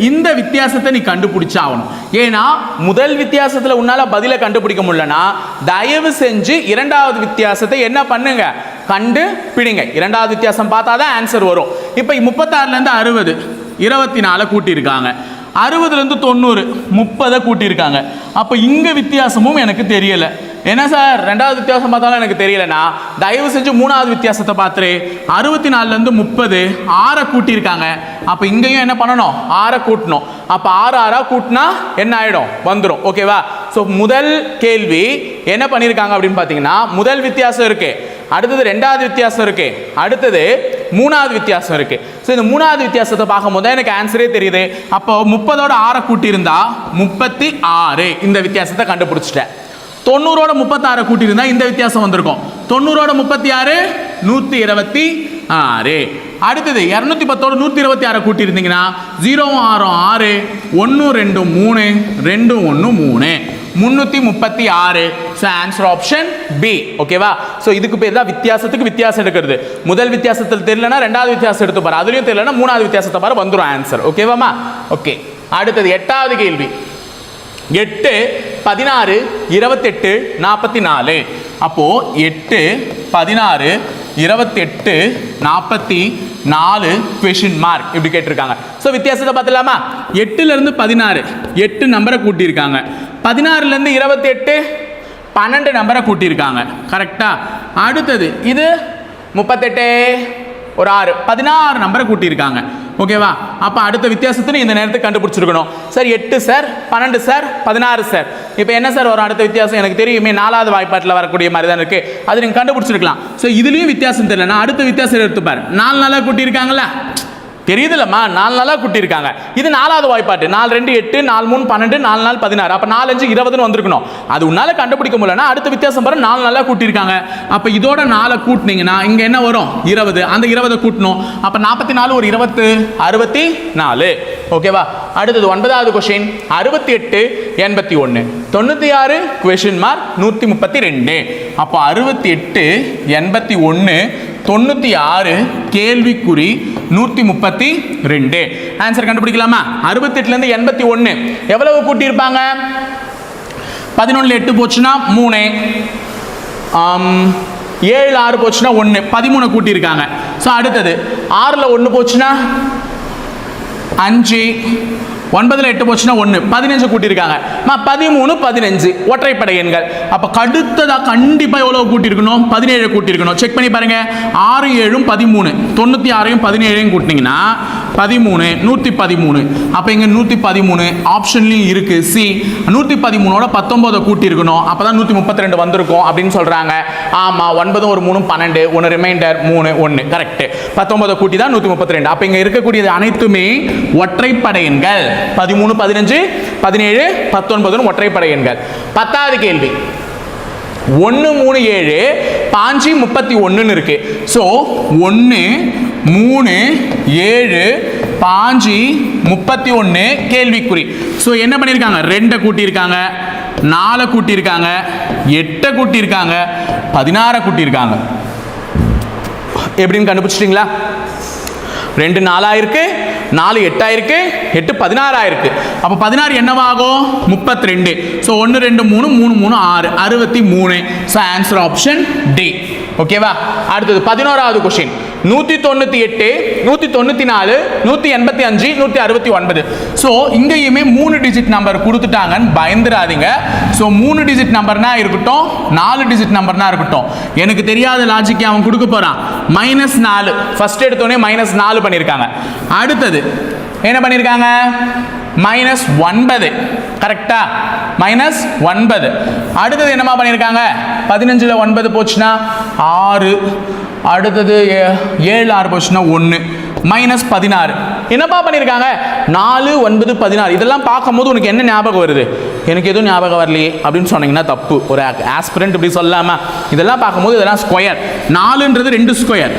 இந்த வித்தியாசத்தை நீ கண்டுபிடிச்சாகணும். ஏன்னா முதல் வித்தியாசத்தில் உன்னால் பதிலை கண்டுபிடிக்க முடியலனா தயவு செஞ்சு இரண்டாவது வித்தியாசத்தை என்ன பண்ணுங்க? கண்டு பிடிங்க. இரண்டாவது வித்தியாசம் பார்த்தா தான் ஆன்சர் வரும். இப்போ முப்பத்தாறுலேருந்து அறுபது இருபத்தி நாலை கூட்டியிருக்காங்க. அறுபதுலேருந்து தொண்ணூறு முப்பதை கூட்டியிருக்காங்க. அப்போ இங்கே வித்தியாசமும் எனக்கு தெரியலை. என்ன சார்? ரெண்டாவது வித்தியாசம் பார்த்தாலும் எனக்கு தெரியலனா தயவு செஞ்சு மூணாவது வித்தியாசத்தை பார்த்துரு. அறுபத்தி நாலுலேருந்து முப்பது ஆறை கூட்டியிருக்காங்க. அப்போ இங்கேயும் என்ன பண்ணணும்? ஆறை கூட்டணும். அப்போ ஆறு ஆறா கூட்டினா என்ன ஆகிடும் வந்துடும் ஓகேவா? ஸோ முதல் கேள்வி என்ன பண்ணியிருக்காங்க அப்படின்னு பார்த்தீங்கன்னா முதல் வித்தியாசம் இருக்குது அடுத்தது ரெண்டாவது வித்தியாசம் இருக்கு. அடுத்தது மூணாவது வித்தியாசம் இருக்கு. ஸோ இந்த மூணாவது வித்தியாசத்தை பார்க்கும்போது தான் எனக்கு ஆன்சரே தெரியுது. அப்போ முப்பதோட ஆறை கூட்டியிருந்தா முப்பத்தி ஆறு. இந்த வித்தியாசத்தை கண்டுபிடிச்சிட்டேன். தொண்ணூறோட முப்பத்தாறை கூட்டியிருந்தா இந்த வித்தியாசம் வந்திருக்கும். தொண்ணூறோட முப்பத்தி ஆறு நூற்றி இருபத்தி ஆறு. அடுத்தது இரநூத்தி பத்தோடு நூற்றி இருபத்தி ஆறை கூட்டியிருந்தீங்கன்னா ஜீரோ ஆறும் ஆறு ஒன்று ரெண்டு மூணு ரெண்டு ஒன்று மூணு. முந்நூற்றி முப்பத்தி ஆறு. ஸோ ஆன்சர் ஆப்ஷன் பி ஓகேவா ஸோ இதுக்கு பேர் தான் வித்தியாசத்துக்கு வித்தியாசம் எடுக்கிறது. முதல் வித்தியாசத்தில் தெரியலனா ரெண்டாவது வித்தியாசம் எடுத்து பாரு. அதுலேயும் தெரியலனா மூணாவது வித்தியாசத்தை பாரு வந்துடும் ஆன்சர் ஓகேவாமா ஓகே அடுத்தது எட்டாவது கேள்வி. எட்டு பதினாறு இருபத்தெட்டு நாற்பத்தி நாலு. அப்போது எட்டு பதினாறு இருபத்தெட்டு நாற்பத்தி நாலு கொஷின் மார்க் இப்படி கேட்டிருக்காங்க. ஸோ வித்தியாசத்தை பார்த்துலாமா எட்டுலேருந்து பதினாறு. எட்டு நம்பரை கூட்டியிருக்காங்க. பதினாறுலேருந்து இருபத்தெட்டு பன்னெண்டு நம்பரை கூட்டியிருக்காங்க. கரெக்டாக அடுத்தது இது முப்பத்தெட்டு ஒரு ஆறு. பதினாறு நம்பரை கூட்டியிருக்காங்க. ஓகேவா? அப்போ அடுத்த வித்தியாசத்தை இந்த நேரத்துக்கு கண்டுபிடிச்சிருக்கணும். சார் எட்டு சார் பன்னெண்டு சார் பதினாறு சார். இப்போ என்ன சார் வரும் அடுத்த வித்தியாசம்? எனக்கு தெரியுமே நாலாவது வாய்ப்பாட்டில் வரக்கூடிய மாதிரி தான் இருக்குது அது நீங்கள் கண்டுபிடிச்சிருக்கலாம். ஸோ இதுலேயும் வித்தியாசம் தெரியலனா அடுத்த வித்தியாசம் எடுத்துப்பார் நாலு நாளாக கூட்டியிருக்காங்களா தெரியுதுல்லம்மா நாலு நாளாக கூட்டியிருக்காங்க. இது நாலாவது வாய்ப்பாட்டு. நாலு ரெண்டு எட்டு நாலு மூணு பன்னெண்டு நாலு நாள் பதினாறு. அப்போ நாலு அஞ்சு இருபதுன்னு வந்திருக்கணும். அது உன்னால் கண்டுபிடிக்க முடியலன்னா அடுத்த வித்தியாசம் பாரு நாலு நாளாக கூட்டியிருக்காங்க. அப்போ இதோட நாளை கூட்டினீங்கன்னா இங்கே என்ன வரும்? இருபது. அந்த இருபதை கூட்டணும். அப்போ நாற்பத்தி நாலு ஒரு இருபத்து அறுபத்தி நாலு ஓகேவா? அடுத்தது ஒன்பதாவது கொஷின் அறுபத்தி எட்டு எண்பத்தி ஒன்று தொண்ணூற்றி ஆறு கொஷின் மார்க் நூற்றி முப்பத்தி ரெண்டு. அப்போ அறுபத்தி எட்டு எண்பத்தி ஒன்று தொண்ணூற்றி ஆறு கேள்விக்குறி நூற்றி முப்பத்தி ரெண்டு. ஆன்சர் கண்டுபிடிக்கலாமா? அறுபத்தெட்டுலேருந்து எண்பத்தி ஒன்று. எவ்வளவு கூட்டியிருப்பாங்க? பதினொன்றில் எட்டு போச்சுன்னா மூணு. ஏழு ஆறு போச்சுன்னா ஒன்று. பதிமூணு கூட்டியிருக்காங்க. ஸோ அடுத்தது ஆறில் ஒன்று போச்சுன்னா அஞ்சு. ஒன்பதுல எட்டு போச்சுன்னா ஒன்று பதினஞ்சு கூட்டியிருக்காங்க. பதிமூணு பதினஞ்சு. ஒற்றைப்படை எண்கள் அப்போ கடுத்ததாக கண்டிப்பாக எவ்வளோ கூட்டியிருக்கணும்? பதினேழு கூட்டியிருக்கணும். செக் பண்ணி பாருங்கள் ஆறு ஏழும் பதிமூணு. தொண்ணூற்றி ஆறையும் பதினேழையும் கூட்டினீங்கன்னா பதிமூணு நூற்றி பதிமூணு அப்போ இங்கே நூற்றி பதிமூணு ஆப்ஷன்லையும் இருக்குது சி நூற்றி பதிமூணோட பத்தொம்போதை கூட்டியிருக்கணும். அப்போ தான் நூற்றி முப்பத்தி ரெண்டு வந்திருக்கும் அப்படின்னு சொல்கிறாங்க ஆமாம் ஒன்பதும் ஒரு மூணும் பன்னெண்டு. ஒன்று ரிமைண்டர் மூணு ஒன்று கரெக்டு பத்தொன்பதை கூட்டி தான் நூற்றி முப்பத்தி ரெண்டு அப்போ இங்கே இருக்கக்கூடியது அனைத்துமே ஒற்றைப்படை எண்கள் பதிமூணு பதினஞ்சு பதினேழு பத்தொன்பதுன்னு ஒற்றைப்படை எண்கள். பத்தாவது கேள்வி. ஒன்று மூணு ஏழு பாஞ்சு முப்பத்தி ஒன்றுன்னு இருக்கு. ஸோ ஒன்று மூணு ஏழு பாஞ்சு முப்பத்தி ஒன்று கேள்விக்குறி. ஸோ என்ன பண்ணியிருக்காங்க? ரெண்டை கூட்டியிருக்காங்க நாலை கூட்டியிருக்காங்க எட்டை கூட்டியிருக்காங்க பதினாறை கூட்டியிருக்காங்க. எப்படின்னு கண்டுபிடிச்சிட்டிங்களா? ரெண்டு நாலாயிருக்கு நாலு எட்டாயிருக்கு எட்டு பதினாறாயிருக்கு. அப்போ பதினாறு என்னவாகும்? முப்பத்தி ரெண்டு ஸோ ஒன்று ரெண்டு மூணு மூணு மூணு ஆறு அறுபத்தி மூணு. ஸோ ஆன்சர் ஆப்ஷன் டி ஓகேவா அடுத்தது பதினோராவது கொஷின் நூற்றி தொண்ணூற்றி எட்டு நூற்றி தொண்ணூற்றி நாலு நூற்றி எண்பத்தி அஞ்சு நூற்றி அறுபத்தி ஒன்பது. ஸோ இங்கேயுமே மூணு டிஜிட் நம்பர் கொடுத்துட்டாங்கன்னு பயந்துடாதீங்க ஸோ மூணு டிஜிட் நம்பர்னா இருக்கட்டும் நாலு டிஜிட் நம்பர்னா இருக்கட்டும். எனக்கு தெரியாத லாஜிக்கு அவன் கொடுக்க போகிறான் மைனஸ் நாலு. ஃபர்ஸ்ட் எடுத்தோடனே மைனஸ் நாலு பண்ணியிருக்காங்க அடுத்தது என்ன பண்ணியிருக்காங்க மைனஸ் ஒன்பது. கரெக்டா மைனஸ் ஒன்பது. அடுத்தது என்னமா பண்ணியிருக்காங்க பதினஞ்சில் ஒன்பது போச்சுன்னா ஆறு. அடுத்தது ஏ- ஏழு ஆறு போச்சுன்னா ஒன்று மைனஸ் பதினாறு. என்னப்பா பண்ணியிருக்காங்க நாலு ஒன்பது பதினாறு. இதெல்லாம் பார்க்கும்போது உனக்கு என்ன ஞாபகம் வருது? எனக்கு எதுவும் ஞாபகம் வரலையே அப்படின்னு சொன்னீங்கன்னா தப்பு. ஒரு ஆஸ்பிரண்ட் இப்படி சொல்லாமல் இதெல்லாம் பார்க்கும்போது இதெல்லாம் ஸ்கொயர் நாலுன்றது ரெண்டு ஸ்கொயர்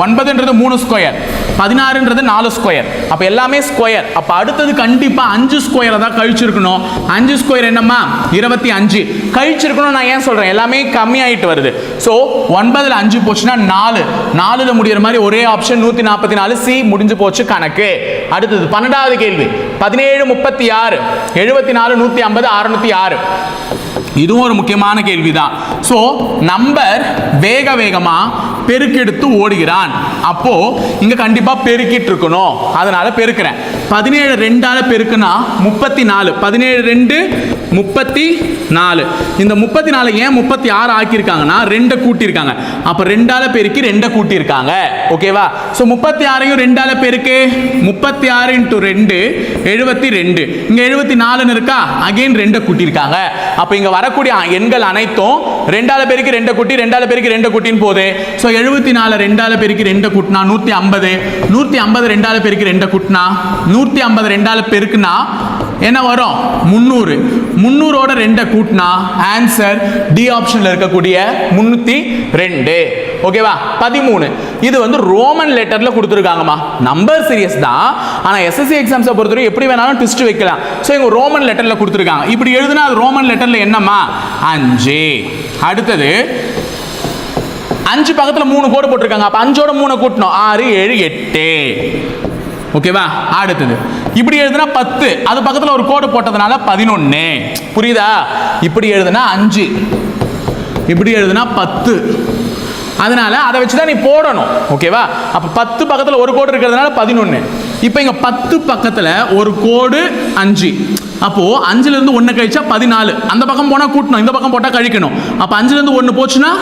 ஒன்பதுன்றது மூணு ஸ்கொயர் பதினாறுன்றது நாலு ஸ்கொயர் அப்போ எல்லாமே ஸ்கொயர் அப்போ அடுத்தது கண்டிப்பாக அஞ்சு ஸ்கொயரை தான் கழிச்சிருக்கணும். அஞ்சு ஸ்கொயர் என்னம்மா? இருபத்தி அஞ்சு. கழிச்சிருக்கணும் நான் ஏன் சொல்கிறேன் எல்லாமே கம்மியாயிட்டு வருது. ஸோ ஒன்பதில் அஞ்சு போச்சுன்னா நாலு. நாலில் முடிகிற மாதிரி ஒரே ஆப்ஷன் நூற்றி நாற்பத்தி நாலு. சி முடிஞ்சு போச்சு கணக்கு. அடுத்தது பன்னெண்டாவது கேள்வி. பதினேழு முப்பத்தி ஆறு. எழுபத்தி நாலு நூற்றி ஐம்பது அறுநூத்தி ஆறு. இதுவும் ஒரு முக்கியமான கேள்விதான். ஸோ நம்பர் வேக வேகமாக பெருக்கெடுத்து ஓடுகிறான். அப்போ இங்க கண்டிப்பா பெருக்கிட்டு இருக்கணும் அதனால பெருக்கிறேன். பதினேழு ரெண்டால பெருக்குனா முப்பத்தி நாலு பதினேழு ரெண்டு முப்பத்தி நாலு இந்த முப்பத்தி நாலு ஏன் முப்பத்தி ஆறு ஆக்கியிருக்காங்கன்னா ரெண்டை கூட்டியிருக்காங்க. அப்போ ரெண்டால பெருக்கி ரெண்டை கூட்டியிருக்காங்க. ஓகேவா? ஸோ முப்பத்தி ஆறையும் ரெண்டால பெருக்கு. முப்பத்தி ஆறு இன்ட்டு ரெண்டு எழுபத்தி ரெண்டு இங்கே எழுபத்தி நாலுன்னு இருக்கா? அகைன் ரெண்டை கூட்டியிருக்காங்க. அப்போ இங்கே வரக்கூடிய எண்கள் அனைத்தும் ரெண்டால பெருக்கி ரெண்டை கூட்டி ரெண்டால பெருக்கி ரெண்டை கூட்டின்னு போகுது. ஸோ எழுபத்தி நாலு ரெண்டால பெருக்கு ரெண்டை கூட்டினா நூற்றி ஐம்பது நூற்றி ஐம்பது ரெண்டால பெருக்கு ரெண்டை கூட்டினா நூற்றி ஐம்பது ரெண்டால பெருக்குனா என்ன வரும்? முந்நூறு. முந்நூறோட ரெண்டை கூட்டினா ஆன்சர் டி ஆப்ஷனில் இருக்கக்கூடிய முந்நூற்றி ரெண்டு ஓகேவா பதிமூணு. இது வந்து ரோமன் லெட்டரில் கொடுத்துருக்காங்கம்மா. நம்பர் சீரியஸ் தான். ஆனால் எஸ்எஸ்சி எக்ஸாம்ஸை பொறுத்தவரை எப்படி வேணாலும் ட்விஸ்ட் வைக்கலாம். ஸோ இவங்க ரோமன் லெட்டரில் கொடுத்துருக்காங்க. இப்படி எழுதுனா அது ரோமன் லெட்டரில் என்னம்மா? அஞ்சு. அடுத்தது அஞ்சு பக்கத்தில் மூணு கோடு போட்டிருக்காங்க. அப்போ அஞ்சோட மூணு கூட்டணும் ஆறு ஏழு எட்டு. ஓகேவா? அடுத்தது. இப்படி எழுதுனா பத்து. அது பக்கத்தில் ஒரு கோடு போட்டதுனால பதினொன்று புரியுதா? இப்படி எழுதுனா அஞ்சு. இப்படி எழுதுனா பத்து. அதனால அதை வச்சு தான் நீ போடணும். ஓகேவா? அப்போ பத்து பக்கத்தில் ஒரு கோடு இருக்கிறதுனால பதினொன்று இப்போ இங்கே பத்து பக்கத்தில் ஒரு கோடு அஞ்சு. அப்போது அஞ்சுலேருந்து ஒன்று கழிச்சா பதினாலு. அந்த பக்கம் போனால் கூட்டணும். இந்த பக்கம் போட்டால் கழிக்கணும். அப்போ அஞ்சுலேருந்து ஒன்று போச்சுன்னா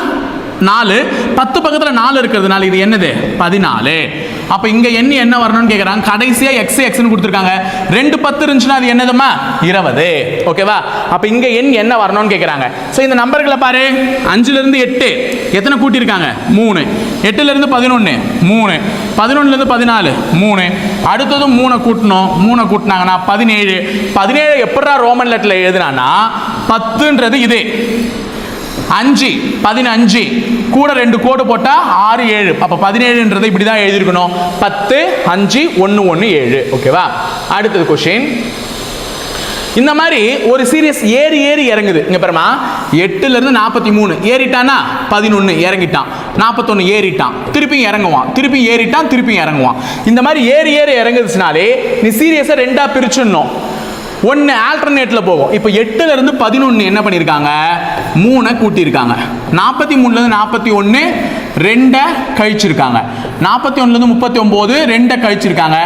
நாலு. பத்து பக்கத்தில் நாலு இருக்கிறதுனால இது என்னது? பதினாலு. அப்போ இங்கே எண்ணி என்ன வரணும்னு கேட்குறாங்க கடைசியாக எக்ஸ் எக்ஸ்னு கொடுத்துருக்காங்க. ரெண்டு பத்து இருந்துச்சுன்னா அது என்னதுமா இருபது. ஓகேவா? அப்போ இங்கே எண் என்ன வரணும்னு கேட்குறாங்க ஸோ இந்த நம்பர்களை பாரு. அஞ்சுலேருந்து எட்டு. எத்தனை கூட்டியிருக்காங்க? மூணு. எட்டுலேருந்து பதினொன்று மூணு. பதினொன்றுலேருந்து பதினாலு. மூணு. அடுத்தது மூணை கூட்டணும். மூணை கூட்டினாங்கன்னா பதினேழு. பதினேழு எப்படா ரோமன் லெட்டில் எழுதுனான்னா பத்துன்றது இது. அஞ்சு பதினஞ்சு. கூட ரெண்டு கோடு போட்டால் ஆறு ஏழு. அப்போ பதினேழுன்றதை இப்படி தான் எழுதியிருக்கணும். பத்து அஞ்சு ஒன்று ஒன்று ஏழு. ஓகேவா? அடுத்தது கொஷின் இந்த மாதிரி ஒரு சீரியஸ் ஏறி ஏறி இறங்குது. இங்கே பாருமா எட்டுலேருந்து நாற்பத்தி மூணு. ஏறிட்டானா பதினொன்று இறங்கிட்டான். நாற்பத்தொன்று ஏறிட்டான். திருப்பியும் இறங்குவான். திருப்பி ஏறிட்டான் திருப்பியும் இறங்குவான். இந்த மாதிரி ஏறி ஏறி இறங்குதுச்சுனாலே நீ சீரியஸை ரெண்டாக பிரிச்சிடணும். ஒன்று ஆல்டர்னேட்டில் போகும். இப்போ எட்டுல இருந்து பதினொன்று என்ன பண்ணியிருக்காங்க மூணை கூட்டியிருக்காங்க நாற்பத்தி மூணுலேருந்து நாற்பத்தி ஒன்று ரெண்டை கழிச்சிருக்காங்க. நாற்பத்தி ஒன்றுலேருந்து முப்பத்தி ஒம்பது ரெண்டை கழிச்சிருக்காங்க.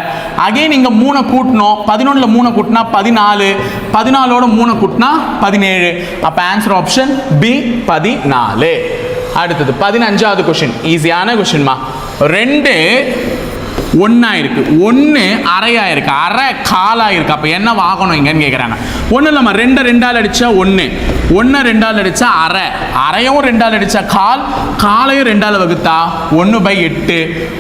அகைன் இங்கே மூணை கூட்டணும் பதினொன்றில் மூணை கூட்டினா பதினாலு. பதினாலோட மூணை கூட்டினா பதினேழு. அப்போ ஆன்சர் ஆப்ஷன் பி பதினாலு. அடுத்தது பதினஞ்சாவது கொஷின் ஈஸியான கொஷின்மா ரெண்டு ஒன்றா இருக்கு ஒன்று அரையா இருக்கு அரை காலாக இருக்கு அப்போ என்ன வாங்கணும் இங்கன்னு கேட்குறாங்க ஒன்றும் இல்லாமல் ரெண்டு ரெண்டால் அடித்தா ஒன்று ஒன்று ரெண்டால் அடித்தா அரை. அரையும் ரெண்டால் அடித்தா கால். காலையும் ரெண்டால் வகுத்தா ஒன்று பை எட்டு.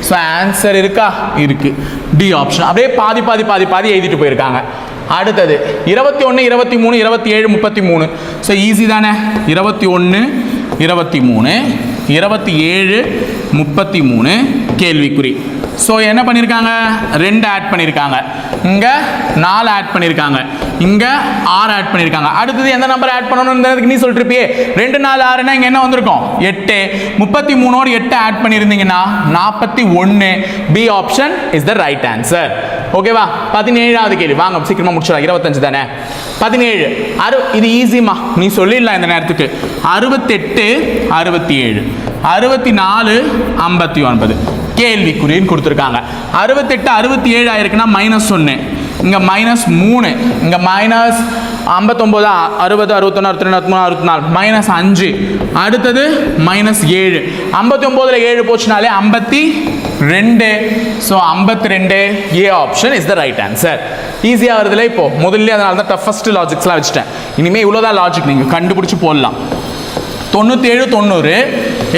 ஸோ ஆன்சர் இருக்கா? இருக்கு. டி ஆப்ஷன் அப்படியே பாதி பாதி பாதி பாதி எழுதிட்டு போயிருக்காங்க. அடுத்தது இருபத்தி ஒன்று இருபத்தி மூணு இருபத்தி ஏழு முப்பத்தி மூணு ஸோ ஈஸி தானே? இருபத்தி ஒன்று இருபத்தி மூணு இருபத்தி ஏழு முப்பத்தி மூணு கேள்விக்குறி. ஸோ என்ன பண்ணியிருக்காங்க ரெண்டு ஆட் பண்ணியிருக்காங்க இங்கே நாலு ஆட் பண்ணியிருக்காங்க இங்கே ஆறு ஆட் பண்ணியிருக்காங்க அடுத்தது எந்த நம்பர் ஆட் பண்ணணுன்றதுக்கு நீ சொல்லிருப்பியே ரெண்டு நாலு ஆறுனா இங்கே என்ன வந்திருக்கும்? எட்டு. முப்பத்தி மூணோடு எட்டு ஆட் பண்ணியிருந்தீங்கன்னா நாற்பத்தி ஒன்று. B option is the right answer ஓகேவா பதினேழாவது கேள்வி. வாங்க சீக்கிரமாக முடிச்சிடலாம். இருபத்தஞ்சு தானே? பதினேழு. அறு இது ஈஸிமா நீ சொல்லிடலாம் இந்த நேரத்துக்கு. அறுபத்தெட்டு அறுபத்தி ஏழு அறுபத்தி நாலு ஐம்பத்தி ஒன்பது. கேள்விக்குறின்னு கொடுத்துருக்காங்க. அறுபத்தெட்டு அறுபத்தி ஏழு ஆயிருக்குன்னா மைனஸ் ஒன்று இங்கே மைனஸ் மூணு. இங்கே மைனஸ் ஐம்பத்தொம்போது அறுபது அறுபத்தொன்று அறுபத்தி ரெண்டு அறுபத்தி மூணு அறுபத்தி நாலு. மைனஸ் அஞ்சு. அடுத்தது மைனஸ் ஏழு. ஐம்பத்தி ஒம்போதில் ஏழு போச்சுனாலே ஐம்பத்தி ரெண்டு. ஸோ ஐம்பத்தி ரெண்டு A option is the right answer ஈஸியாக வருதுல இப்போ. முதல்ல அதனால தான் டஃபஸ்ட் லாஜிக்ஸ்லாம் வச்சுட்டேன். இனிமேல் இவ்வளோதான் லாஜிக் நீங்கள் கண்டுபிடிச்சி போடலாம். தொண்ணூற்றேழு தொண்ணூறு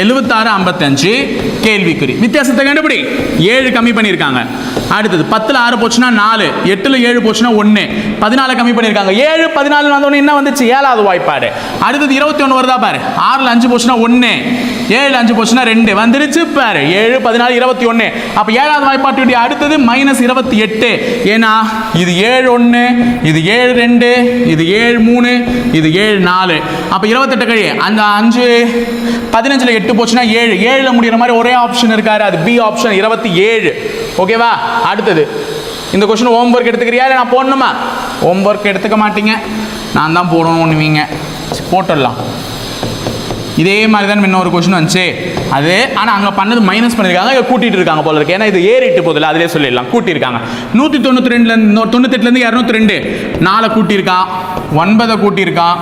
எழுபத்தாறு ஐம்பத்தஞ்சு கேள்விக்குறி. வித்தியாசத்தை கண்டுபிடி. ஏழு கம்மி பண்ணியிருக்காங்க. அடுத்தது பத்தில் ஆறு போச்சுன்னா நாலு எட்டில் ஏழு போச்சுன்னா ஒன்று பதினாலு கம்மி பண்ணியிருக்காங்க. ஏழு பதினாலு வந்தோடனே என்ன வந்துச்சு? ஏழாவது வாய்ப்பாடு. அடுத்தது இருபத்தி ஒன்று வருதா பாரு. ஆறில் அஞ்சு போச்சுன்னா ஒன்று ஏழு அஞ்சு போச்சுன்னா ரெண்டு. வந்துருச்சு பாரு. ஏழு பதினாலு இருபத்தி ஒன்று அப்போ ஏழாவது வாய்ப்பாட்டுடைய அடுத்தது மைனஸ் இருபத்தி எட்டு ஏன்னா இது ஏழு ஒன்று இது ஏழு ரெண்டு இது ஏழு மூணு இது ஏழு நாலு. அப்போ இருபத்தெட்டு கழி அந்த அஞ்சு பதினஞ்சில் எட்டு போச்சுன்னா ஏழு. ஏழில் முடிகிற மாதிரி ஒரே ஆப்ஷன் இருக்காரு. அது பி ஆப்ஷன் இருபத்தி ஏழு. ஓகேவா அடுத்தது. இந்த கொஷின் ஹோம் ஒர்க் எடுத்துக்கிறியா? இல்லை நான் போடணுமா? ஹோம் ஒர்க் எடுத்துக்க மாட்டீங்க. நான் தான் போடணும்னுவீங்க. போட்டுடலாம். இதே மாதிரி தான் இன்னொரு கொஷின் வந்துச்சு. அது ஆனால் அங்கே பண்ணது மைனஸ் பண்ணியிருக்காங்க இங்கே கூட்டிட்டு இருக்காங்க போல இருக்கு. ஏன்னா இது ஏறிட்டு போதில்ல அதிலே சொல்லிடலாம். கூட்டியிருக்காங்க. நூற்றி தொண்ணூற்றி ரெண்டுலேருந்து தொண்ணூத்தெட்டுலேருந்து இரநூத்தி ரெண்டு. நாலை கூட்டியிருக்கான். ஒன்பதை கூட்டியிருக்கான்.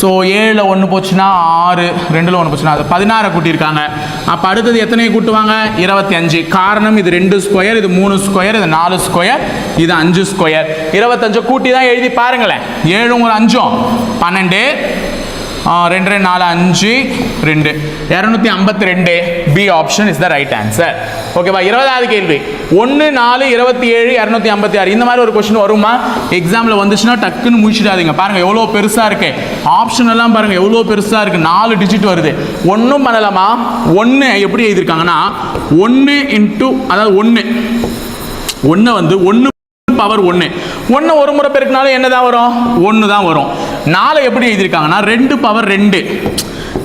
ஸோ ஏழில் ஒன்று போச்சுன்னா ஆறு ரெண்டில் ஒன்று போச்சுன்னா அது பதினாறை கூட்டியிருக்காங்க. அப்போ அடுத்தது எத்தனை கூட்டுவாங்க? இருபத்தி அஞ்சு காரணம் இது ரெண்டு ஸ்கொயர் இது மூணு ஸ்கொயர் இது நாலு ஸ்கொயர் இது அஞ்சு ஸ்கொயர் இருபத்தஞ்சு கூட்டி தான் எழுதி பாருங்களேன். ஏழு ஒரு அஞ்சும். பன்னெண்டு ரெண்டு ரெண்டு நாலு அஞ்சு ரெண்டு. இரநூத்தி ஐம்பத்தி ரெண்டு. B option is the right answer ஓகேவா இருபதாவது கேள்வி. ஒன்று நாலு இருபத்தி ஏழு இரநூத்தி ஐம்பத்தி ஆறு இந்த மாதிரி ஒரு கொஸ்டின் வருமா? எக்ஸாமில் வந்துச்சுன்னா டக்குன்னு முடிச்சிடாதீங்க பாருங்கள் எவ்வளோ பெருசாக இருக்கு. ஆப்ஷன் எல்லாம் பாருங்கள் எவ்வளோ பெருசாக இருக்குது நாலு டிஜிட் வருது. ஒன்றும் பண்ணலாமா ஒன்று எப்படி எழுதியிருக்காங்கன்னா ஒன்று இன்ட்டு அதாவது ஒன்று ஒன்று வந்து ஒன்று பவர் ஒன்று ஒன்று ஒரு முறை பெருக்கினாலும் என்ன தான் வரும்? ஒன்று தான் வரும். நாலு எப்படி எழுதியிருக்காங்கன்னா ரெண்டு பவர் ரெண்டு.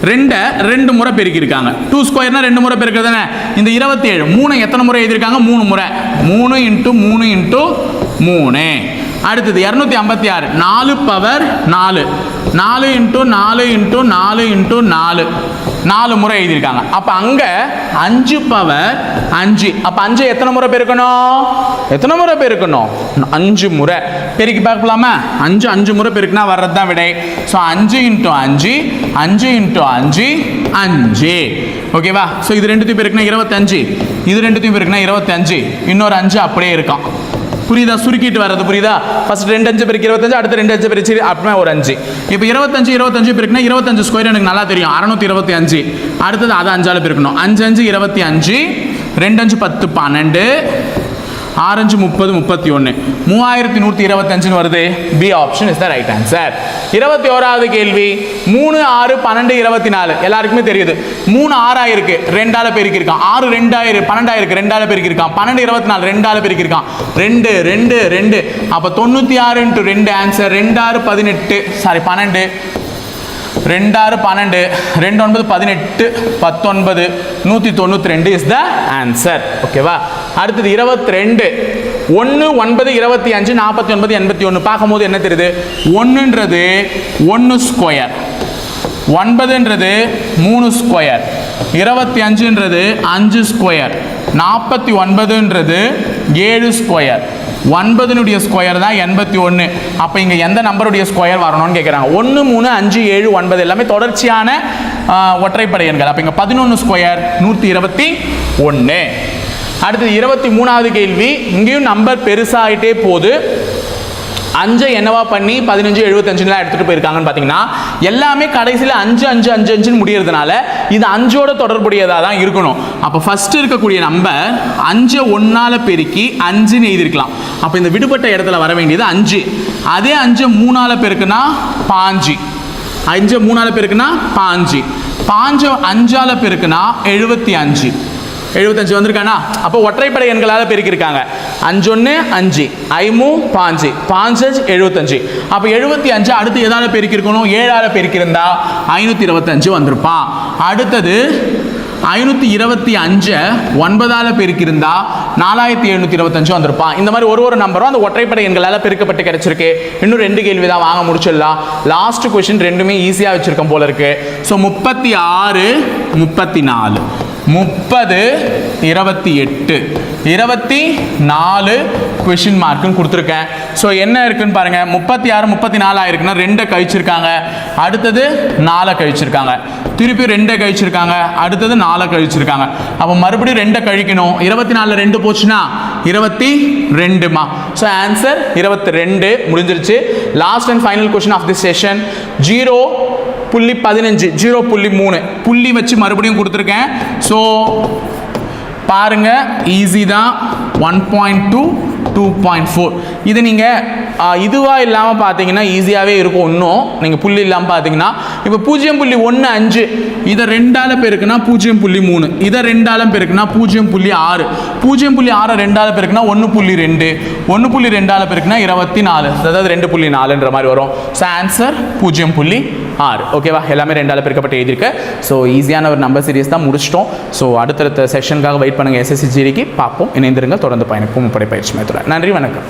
ரெண்டை ரெண்டு முறை பெருக்கியிருக்காங்க. டூ ஸ்கொயர்னா ரெண்டு முறை பெருக்கிறது தானே? இந்த இருபத்தி ஏழு மூணு எத்தனை முறை எழுதியிருக்காங்க? மூணு முறை. மூணு இன்ட்டு மூணு இன்ட்டு மூணு. அடுத்தது இரநூத்தி ஐம்பத்தி ஆறு. நாலு பவர் நாலு. நாலு இன்ட்டு நாலு இன்ட்டு நாலு இன்ட்டு நாலு. நாலு முறை எழுதியிருக்காங்க. அப்போ அங்கே அஞ்சு பவர் அஞ்சு. அப்போ அஞ்சு எத்தனை முறை பெருக்கணும்? எத்தனை முறை பெருக்கணும்? அஞ்சு முறை. பெருக்கி பார்க்கலாமா? அஞ்சு அஞ்சு முறை பெருக்குனா வர்றது தான் விடை. ஸோ அஞ்சு இன்ட்டு அஞ்சு அஞ்சு இன்ட்டு அஞ்சு அஞ்சு. ஓகேவா? ஸோ இது ரெண்டுத்தையும் பெருக்குனா இருபத்தஞ்சு. இது ரெண்டுத்தையும் பெருக்குனா இருபத்தஞ்சு. இன்னொரு அஞ்சு அப்படியே இருக்கான் புரியுதா? சுருக்கிட்டு வர்றது புரியுதா? ஃபர்ஸ்ட் ரெண்டு அஞ்சு பேருக்கு இருபத்தஞ்சு அடுத்து ரெண்டு அஞ்சு பெருச்சு அப்படின்னா ஒரு அஞ்சு. இப்போ இருபத்தஞ்சு இருபத்தஞ்சு பேருக்குன்னா இருபத்தஞ்சு ஸ்கொயர் எனக்கு நல்லா தெரியும். அறநூத்தி இருபத்தி அஞ்சு. அடுத்தது அதை அஞ்சாலு பேருக்கணும் அஞ்சு அஞ்சு இருபத்தி அஞ்சு. ரெண்டு அஞ்சு பத்து பன்னெண்டு. ஆரஞ்சு முப்பது முப்பத்தி ஒன்று மூவாயிரத்தி நூற்றி இருபத்தஞ்சுன்னு வருது. B option is the right answer இருபத்தி ஓராவது கேள்வி. மூணு ஆறு பன்னெண்டு இருபத்தி நாலு எல்லாருக்குமே தெரியுது. மூணு ஆறாயிருக்கு ரெண்டால பெருக்கியிருக்கான். ஆறு ரெண்டாயிரம் பன்னெண்டாயிருக்கு. ரெண்டால பெருக்கியிருக்கான். பன்னெண்டு இருபத்தி நாலு ரெண்டால பெருக்கியிருக்கான். ரெண்டு ரெண்டு ரெண்டு. அப்போ தொண்ணூற்றி ஆறு இன்ட்டு ரெண்டு ஆன்சர் ரெண்டாறு பதினெட்டு. சாரி பன்னெண்டு. ரெண்டாறு பன்னெண்டு. ரெண்டு ஒன்பது பதினெட்டு. பத்தொன்பது. நூற்றி தொண்ணூற்றி ரெண்டு இஸ் த ஆன்சர் ஓகேவா அடுத்தது இருபத்தி ரெண்டு ஒன்று ஒன்பது இருபத்தி அஞ்சு நாற்பத்தி ஒன்பது எண்பத்தி ஒன்று பார்க்கும்போது என்ன தெரியுது? ஒன்றுன்றது ஒன்று ஸ்கொயர் ஒன்பதுன்றது மூணு ஸ்கொயர் இருபத்தி அஞ்சுன்றது அஞ்சு ஸ்கொயர் நாற்பத்தி ஒன்பதுன்றது ஏழு ஸ்கொயர் ஒன்பதுனுடைய ஸ்கொயர் தான் எண்பத்தி ஒன்று அப்போ இங்கே எந்த நம்பருடைய ஸ்கொயர் வரணும்னு கேட்குறாங்க ஒன்று மூணு அஞ்சு ஏழு ஒன்பது எல்லாமே தொடர்ச்சியான ஒற்றைப்படை எண்கள். அப்போ இங்கே பதினொன்று ஸ்கொயர் நூற்றி இருபத்தி ஒன்று அடுத்தது இருபத்தி மூணாவது கேள்வி. இங்கேயும் நம்பர் பெருசாகிட்டே போகுது. அஞ்சை என்னவா பண்ணி பதினஞ்சு எழுபத்தஞ்சுலாம் எடுத்துகிட்டு போயிருக்காங்கன்னு பார்த்தீங்கன்னா எல்லாமே கடைசியில் அஞ்சு அஞ்சு அஞ்சு அஞ்சுன்னு முடியறதுனால இது அஞ்சோட தொடர்புடையதாக தான் இருக்கணும். அப்போ ஃபஸ்ட்டு இருக்கக்கூடிய நம்பர் அஞ்சை ஒன்றால் பெருக்கி அஞ்சுன்னு எழுதியிருக்கலாம். அப்போ இந்த விடுபட்ட இடத்துல வர வேண்டியது அஞ்சு. அதே அஞ்சை மூணால் பெருக்குன்னா பாஞ்சு. அஞ்சு மூணால் பெருக்குன்னா பாஞ்சு. பாஞ்சு அஞ்சால் பெருக்குன்னா எழுபத்தி அஞ்சு. எழுபத்தஞ்சு வந்திருக்கானா? அப்போ ஒற்றைப்படை எண்களால் பெருக்கியிருக்காங்க. அஞ்சொன்று அஞ்சு. ஐமு பாஞ்சு. பாஞ்சு எழுபத்தஞ்சு. அப்போ எழுபத்தி அஞ்சு அடுத்து எதால் பெருக்கியிருக்கணும்? ஏழால் பெருக்கியிருந்தா ஐநூற்றி இருபத்தஞ்சு வந்திருப்பான். அடுத்தது ஐநூற்றி இருபத்தி அஞ்சை ஒன்பதால் பெருக்கியிருந்தா நாலாயிரத்தி எழுநூற்றி இருபத்தஞ்சு வந்திருப்பான். இந்த மாதிரி ஒரு ஒரு நம்பரும் அந்த ஒற்றைப்படை எண்களால் பெருக்கப்பட்டு கிடைச்சிருக்கு. இன்னும் ரெண்டு கேள்வி தான் வாங்க முடிச்சிடலாம். லாஸ்ட் கொஷின் ரெண்டுமே ஈஸியாக வச்சுருக்கோம் போல இருக்கு. ஸோ முப்பத்தி ஆறு முப்பத்தி நாலு. முப்பது இருபத்தி எட்டு. இருபத்தி நாலு கொஷின் மார்க்குன்னு கொடுத்துருக்கேன். ஸோ என்ன இருக்குன்னு பாருங்கள் முப்பத்தி ஆறு முப்பத்தி நாலு ஆயிருக்குன்னா ரெண்டை கழிச்சிருக்காங்க. அடுத்தது நாலை கழிச்சிருக்காங்க. திருப்பி ரெண்டை கழிச்சிருக்காங்க. அடுத்தது நாலை கழிச்சிருக்காங்க. அப்போ மறுபடியும் ரெண்டை கழிக்கணும். இருபத்தி நாலில் ரெண்டு போச்சுன்னா இருபத்தி ரெண்டுமா? ஸோ ஆன்சர் இருபத்தி ரெண்டு. முடிஞ்சிருச்சு. Last and final question of the session zero புள்ளி பதினஞ்சு ஜீரோ புள்ளி மூணு. புள்ளி வச்சு மறுபடியும் கொடுத்துருக்கேன். ஸோ பாருங்கள் ஈஸி தான். One point two two point four இது நீங்கள் இதுவாக இல்லாமல் பார்த்தீங்கன்னா ஈஸியாகவே இருக்கும் இன்னும். நீங்கள் புள்ளி இல்லாமல் பார்த்தீங்கன்னா இப்போ பூஜ்ஜியம் புள்ளி ஒன்று அஞ்சு இதை ரெண்டால பேருக்குன்னா பூஜ்ஜியம் புள்ளி மூணு இதை ரெண்டாலும் பேருக்குன்னா பூஜ்ஜியம் புள்ளி ஆறு பூஜ்ஜியம் புள்ளி ஆறு ரெண்டால பேருக்குன்னா ஒன்று புள்ளி ரெண்டு ஒன்று புள்ளி ரெண்டால பேருக்குன்னா இருபத்தி நாலு. அதாவது ரெண்டு புள்ளி நாலுன்ற மாதிரி வரும். ஸோ ஆன்சர் பூஜ்ஜியம் புள்ளி ஆறு. ஓகேவா எல்லாமே ரெண்டால் பெருக்கப்பட்டு எழுதியிருக்கு. ஸோ ஈஸியான ஒரு நம்பர் சீரிஸ் தான் முடிச்சிட்டோம். ஸோ அடுத்தடுத்த செஷனுக்காக வெயிட் பண்ணுங்கள் எஸ்எஸ்சி ஜிடிக்கு பார்ப்போம். இணைந்திருங்க தொடர்ந்து பயணிப்போம். முப்படை பயிற்சி மேத்துடன் நன்றி வணக்கம்.